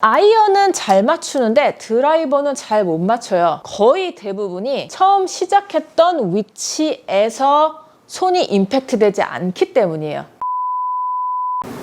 아이언은 잘 맞추는데 드라이버는 잘 못 맞춰요. 거의 대부분이 처음 시작했던 위치에서 손이 임팩트 되지 않기 때문이에요.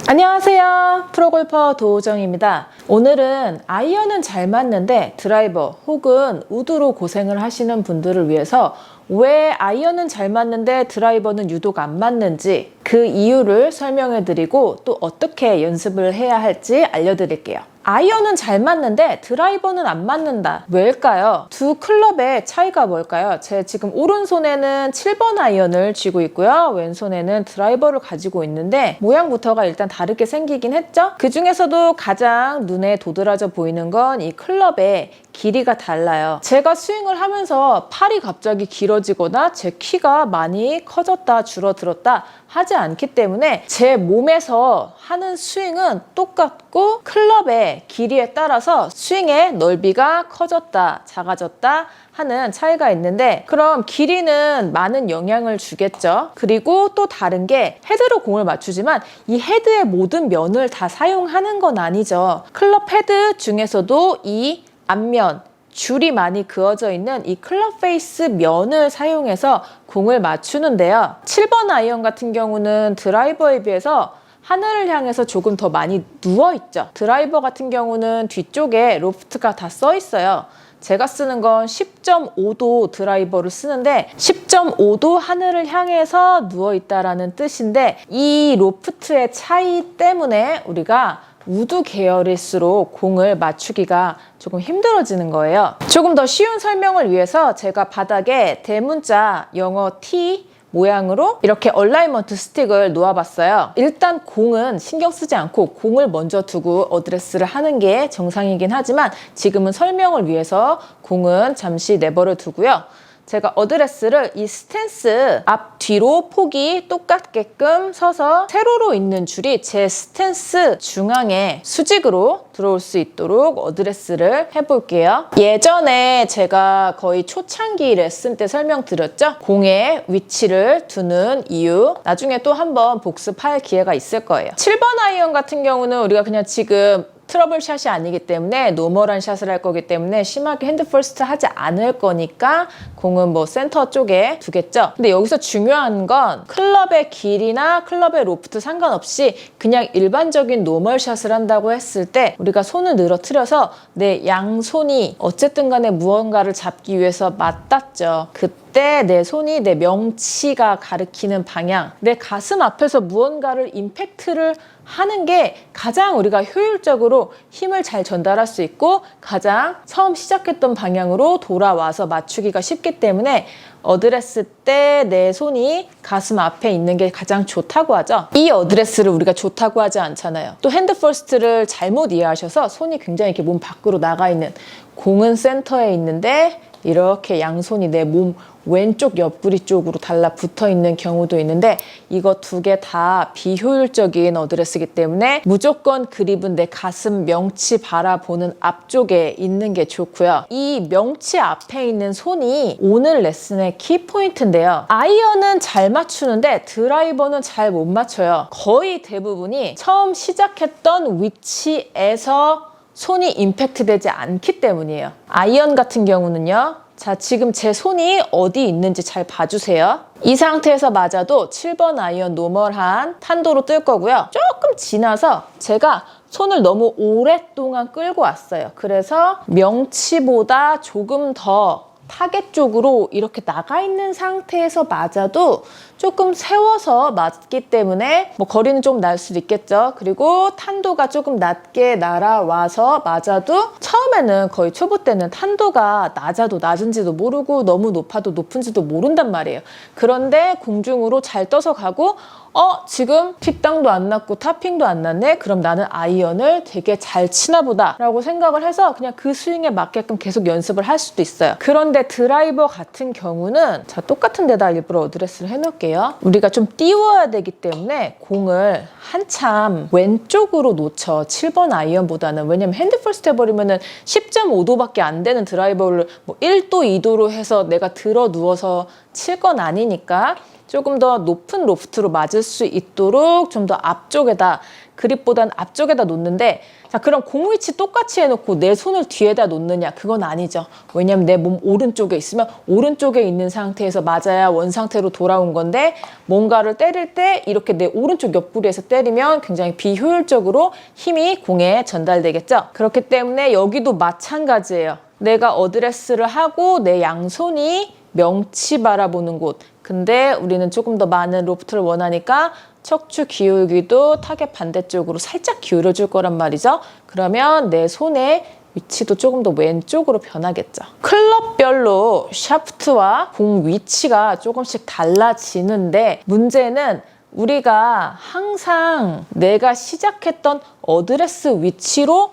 안녕하세요. 프로골퍼 도우정입니다. 오늘은 아이언은 잘 맞는데 드라이버 혹은 우드로 고생을 하시는 분들을 위해서 왜 아이언은 잘 맞는데 드라이버는 유독 안 맞는지 그 이유를 설명해 드리고 또 어떻게 연습을 해야 할지 알려드릴게요. 아이언은 잘 맞는데 드라이버는 안 맞는다. 왜일까요? 두 클럽의 차이가 뭘까요? 제 지금 오른손에는 7번 아이언을 쥐고 있고요. 왼손에는 드라이버를 가지고 있는데 모양부터가 일단 다르게 생기긴 했죠? 그 중에서도 가장 눈에 도드라져 보이는 건 이 클럽의 길이가 달라요. 제가 스윙을 하면서 팔이 갑자기 길어지거나 제 키가 많이 커졌다 줄어들었다 하지 않기 때문에 제 몸에서 하는 스윙은 똑같고 클럽의 길이에 따라서 스윙의 넓이가 커졌다 작아졌다 하는 차이가 있는데 그럼 길이는 많은 영향을 주겠죠. 그리고 또 다른 게 헤드로 공을 맞추지만 이 헤드의 모든 면을 다 사용하는 건 아니죠. 클럽 헤드 중에서도 이 앞면 줄이 많이 그어져 있는 이 클럽 페이스 면을 사용해서 공을 맞추는데요. 7번 아이언 같은 경우는 드라이버에 비해서 하늘을 향해서 조금 더 많이 누워 있죠. 드라이버 같은 경우는 뒤쪽에 로프트가 다 써 있어요. 제가 쓰는 건 10.5도 드라이버를 쓰는데 10.5도 하늘을 향해서 누워 있다라는 뜻인데 이 로프트의 차이 때문에 우리가 우드 계열일수록 공을 맞추기가 조금 힘들어지는 거예요. 조금 더 쉬운 설명을 위해서 제가 바닥에 대문자 영어 T 모양으로 이렇게 얼라이먼트 스틱을 놓아봤어요. 일단 공은 신경 쓰지 않고 공을 먼저 두고 어드레스를 하는 게 정상이긴 하지만 지금은 설명을 위해서 공은 잠시 내버려 두고요. 제가 어드레스를 이 스탠스 앞 뒤로 폭이 똑같게끔 서서 세로로 있는 줄이 제 스탠스 중앙에 수직으로 들어올 수 있도록 어드레스를 해볼게요. 예전에 제가 거의 초창기 레슨 때 설명드렸죠? 공의 위치를 두는 이유 나중에 또 한번 복습할 기회가 있을 거예요. 7번 아이언 같은 경우는 우리가 그냥 지금 트러블 샷이 아니기 때문에 노멀한 샷을 할 거기 때문에 심하게 핸드 퍼스트 하지 않을 거니까 공은 뭐 센터 쪽에 두겠죠. 근데 여기서 중요한 건 클럽의 길이나 클럽의 로프트 상관없이 그냥 일반적인 노멀 샷을 한다고 했을 때 우리가 손을 늘어뜨려서 내 양손이 어쨌든 간에 무언가를 잡기 위해서 맞닿죠. 그 때 내 손이 내 명치가 가리키는 방향, 내 가슴 앞에서 무언가를 임팩트를 하는 게 가장 우리가 효율적으로 힘을 잘 전달할 수 있고 가장 처음 시작했던 방향으로 돌아와서 맞추기가 쉽기 때문에 어드레스 때 내 손이 가슴 앞에 있는 게 가장 좋다고 하죠. 이 어드레스를 우리가 좋다고 하지 않잖아요. 또 핸드 퍼스트를 잘못 이해하셔서 손이 굉장히 이렇게 몸 밖으로 나가 있는 공은 센터에 있는데 이렇게 양손이 내 몸 왼쪽 옆구리 쪽으로 달라붙어 있는 경우도 있는데 이거 두 개 다 비효율적인 어드레스이기 때문에 무조건 그립은 내 가슴 명치 바라보는 앞쪽에 있는 게 좋고요. 이 명치 앞에 있는 손이 오늘 레슨의 키포인트인데요. 아이언은 잘 맞추는데 드라이버는 잘 못 맞춰요. 거의 대부분이 처음 시작했던 위치에서 손이 임팩트 되지 않기 때문이에요. 아이언 같은 경우는요. 자, 지금 제 손이 어디 있는지 잘 봐주세요. 이 상태에서 맞아도 7번 아이언 노멀한 탄도로 뜰 거고요. 조금 지나서 제가 손을 너무 오랫동안 끌고 왔어요. 그래서 명치보다 조금 더 타겟 쪽으로 이렇게 나가 있는 상태에서 맞아도 조금 세워서 맞기 때문에 뭐 거리는 좀 날 수도 있겠죠. 그리고 탄도가 조금 낮게 날아와서 맞아도 처음에는 거의 초보 때는 탄도가 낮아도 낮은지도 모르고 너무 높아도 높은지도 모른단 말이에요. 그런데 공중으로 잘 떠서 가고 어 지금 뒷땅도 안 났고 타핑도 안 났네? 그럼 나는 아이언을 되게 잘 치나 보다 라고 생각을 해서 그냥 그 스윙에 맞게끔 계속 연습을 할 수도 있어요. 그런데 드라이버 같은 경우는 자 똑같은 데다 일부러 어드레스를 해놓을게요. 우리가 좀 띄워야 되기 때문에 공을 한참 왼쪽으로 놓쳐 7번 아이언보다는 왜냐면 핸드 퍼스트 해버리면은 10.5도밖에 안 되는 드라이버를 뭐 1도 2도로 해서 내가 들어 누워서 칠 건 아니니까 조금 더 높은 로프트로 맞을 수 있도록 좀 더 앞쪽에다 그립보단 앞쪽에다 놓는데 자, 자, 그럼 공 위치 똑같이 해놓고 내 손을 뒤에다 놓느냐? 그건 아니죠. 왜냐면 내 몸 오른쪽에 있으면 오른쪽에 있는 상태에서 맞아야 원 상태로 돌아온 건데 뭔가를 때릴 때 이렇게 내 오른쪽 옆구리에서 때리면 굉장히 비효율적으로 힘이 공에 전달되겠죠. 그렇기 때문에 여기도 마찬가지예요. 내가 어드레스를 하고 내 양손이 명치 바라보는 곳. 근데 우리는 조금 더 많은 로프트를 원하니까 척추 기울기도 타겟 반대쪽으로 살짝 기울여 줄 거란 말이죠. 그러면 내 손의 위치도 조금 더 왼쪽으로 변하겠죠. 클럽별로 샤프트와 공 위치가 조금씩 달라지는데 문제는 우리가 항상 내가 시작했던 어드레스 위치로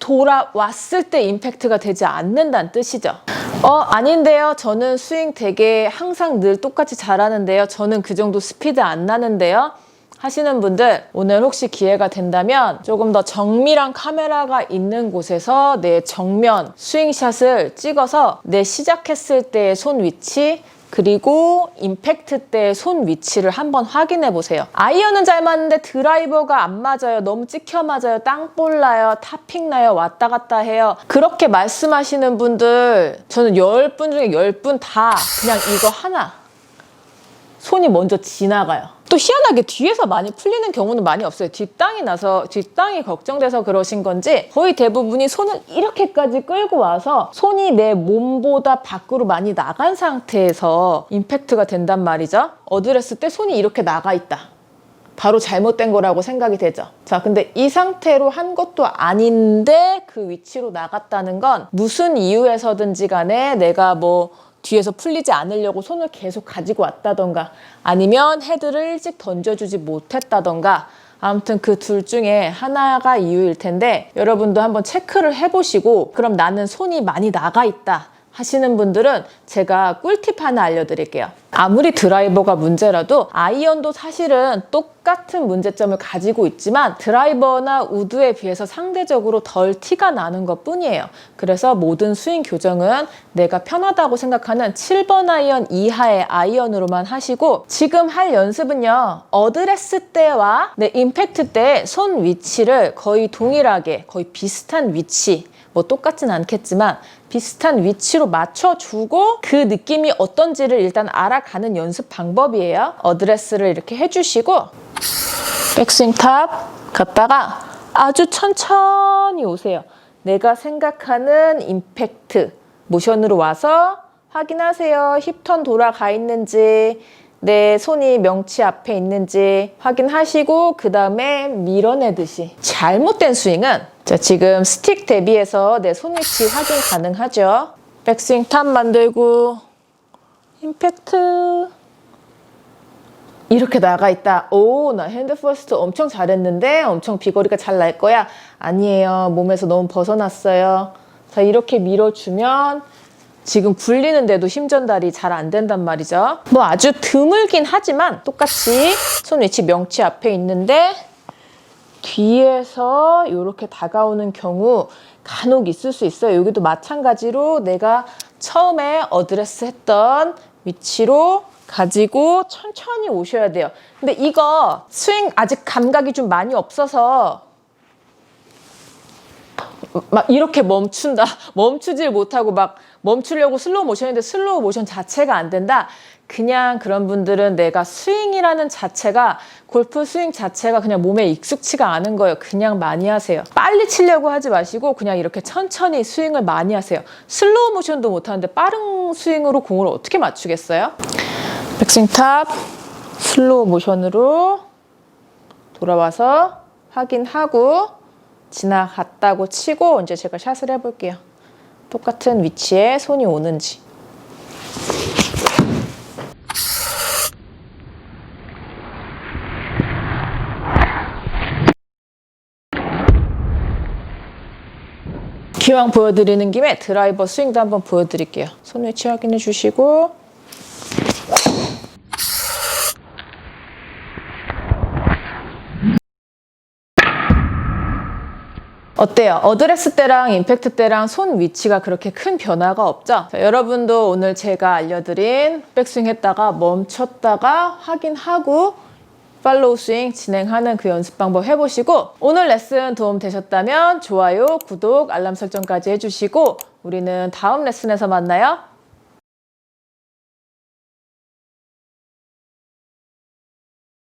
돌아왔을 때 임팩트가 되지 않는다는 뜻이죠. 어, 아닌데요. 저는 스윙 되게 항상 늘 똑같이 잘하는데요. 저는 그 정도 스피드 안 나는데요. 하시는 분들 오늘 혹시 기회가 된다면 조금 더 정밀한 카메라가 있는 곳에서 내 정면 스윙샷을 찍어서 내 시작했을 때의 손 위치 그리고 임팩트 때 손 위치를 한번 확인해 보세요. 아이언은 잘 맞는데 드라이버가 안 맞아요. 너무 찍혀 맞아요. 땅볼 나요. 타핑 나요. 왔다 갔다 해요. 그렇게 말씀하시는 분들 저는 10분 중에 10분 다 그냥 이거 하나 손이 먼저 지나가요. 또 희한하게 뒤에서 많이 풀리는 경우는 많이 없어요. 뒷땅이 나서 뒷땅이 걱정돼서 그러신 건지 거의 대부분이 손을 이렇게까지 끌고 와서 손이 내 몸보다 밖으로 많이 나간 상태에서 임팩트가 된단 말이죠. 어드레스 때 손이 이렇게 나가 있다. 바로 잘못된 거라고 생각이 되죠. 자, 근데 이 상태로 한 것도 아닌데 그 위치로 나갔다는 건 무슨 이유에서든지 간에 내가 뭐 뒤에서 풀리지 않으려고 손을 계속 가지고 왔다던가 아니면 헤드를 일찍 던져주지 못했다던가 아무튼 그 둘 중에 하나가 이유일 텐데 여러분도 한번 체크를 해보시고 그럼 나는 손이 많이 나가 있다 하시는 분들은 제가 꿀팁 하나 알려드릴게요. 아무리 드라이버가 문제라도 아이언도 사실은 똑같은 문제점을 가지고 있지만 드라이버나 우드에 비해서 상대적으로 덜 티가 나는 것 뿐이에요. 그래서 모든 스윙 교정은 내가 편하다고 생각하는 7번 아이언 이하의 아이언으로만 하시고 지금 할 연습은요. 어드레스 때와 내 임팩트 때 손 위치를 거의 동일하게 거의 비슷한 위치 뭐 똑같진 않겠지만 비슷한 위치로 맞춰주고 그 느낌이 어떤지를 일단 알아가는 연습 방법이에요. 어드레스를 이렇게 해주시고 백스윙 탑 갔다가 아주 천천히 오세요. 내가 생각하는 임팩트 모션으로 와서 확인하세요. 힙턴 돌아가 있는지 내 손이 명치 앞에 있는지 확인하시고 그 다음에 밀어내듯이 잘못된 스윙은 자 지금 스틱 대비해서 내 손 위치 확인 가능하죠. 백스윙 탑 만들고 임팩트 이렇게 나가 있다. 오, 나 핸드 퍼스트 엄청 잘했는데 엄청 비거리가 잘 날 거야. 아니에요. 몸에서 너무 벗어났어요. 자, 이렇게 밀어주면 지금 굴리는데도 힘 전달이 잘 안 된단 말이죠. 뭐 아주 드물긴 하지만 똑같이 손 위치 명치 앞에 있는데 뒤에서 이렇게 다가오는 경우 간혹 있을 수 있어요. 여기도 마찬가지로 내가 처음에 어드레스 했던 위치로 가지고 천천히 오셔야 돼요. 근데 이거 스윙 아직 감각이 좀 많이 없어서 막 이렇게 멈춘다. 멈추질 못하고 막 멈추려고 슬로우 모션인데 슬로우 모션 자체가 안 된다. 그냥 그런 분들은 내가 스윙이라는 자체가 골프 스윙 자체가 그냥 몸에 익숙치가 않은 거예요. 그냥 많이 하세요. 빨리 치려고 하지 마시고 그냥 이렇게 천천히 스윙을 많이 하세요. 슬로우 모션도 못 하는데 빠른 스윙으로 공을 어떻게 맞추겠어요? 백스윙 탑 슬로우 모션으로 돌아와서 확인하고 지나갔다고 치고 이제 제가 샷을 해볼게요. 똑같은 위치에 손이 오는지. 기왕 보여드리는 김에 드라이버 스윙도 한번 보여드릴게요. 손 위치 확인해 주시고 어때요? 어드레스 때랑 임팩트 때랑 손 위치가 그렇게 큰 변화가 없죠? 자, 여러분도 오늘 제가 알려드린 백스윙 했다가 멈췄다가 확인하고 팔로우 스윙 진행하는 그 연습 방법 해보시고 오늘 레슨 도움 되셨다면 좋아요, 구독, 알람 설정까지 해주시고 우리는 다음 레슨에서 만나요.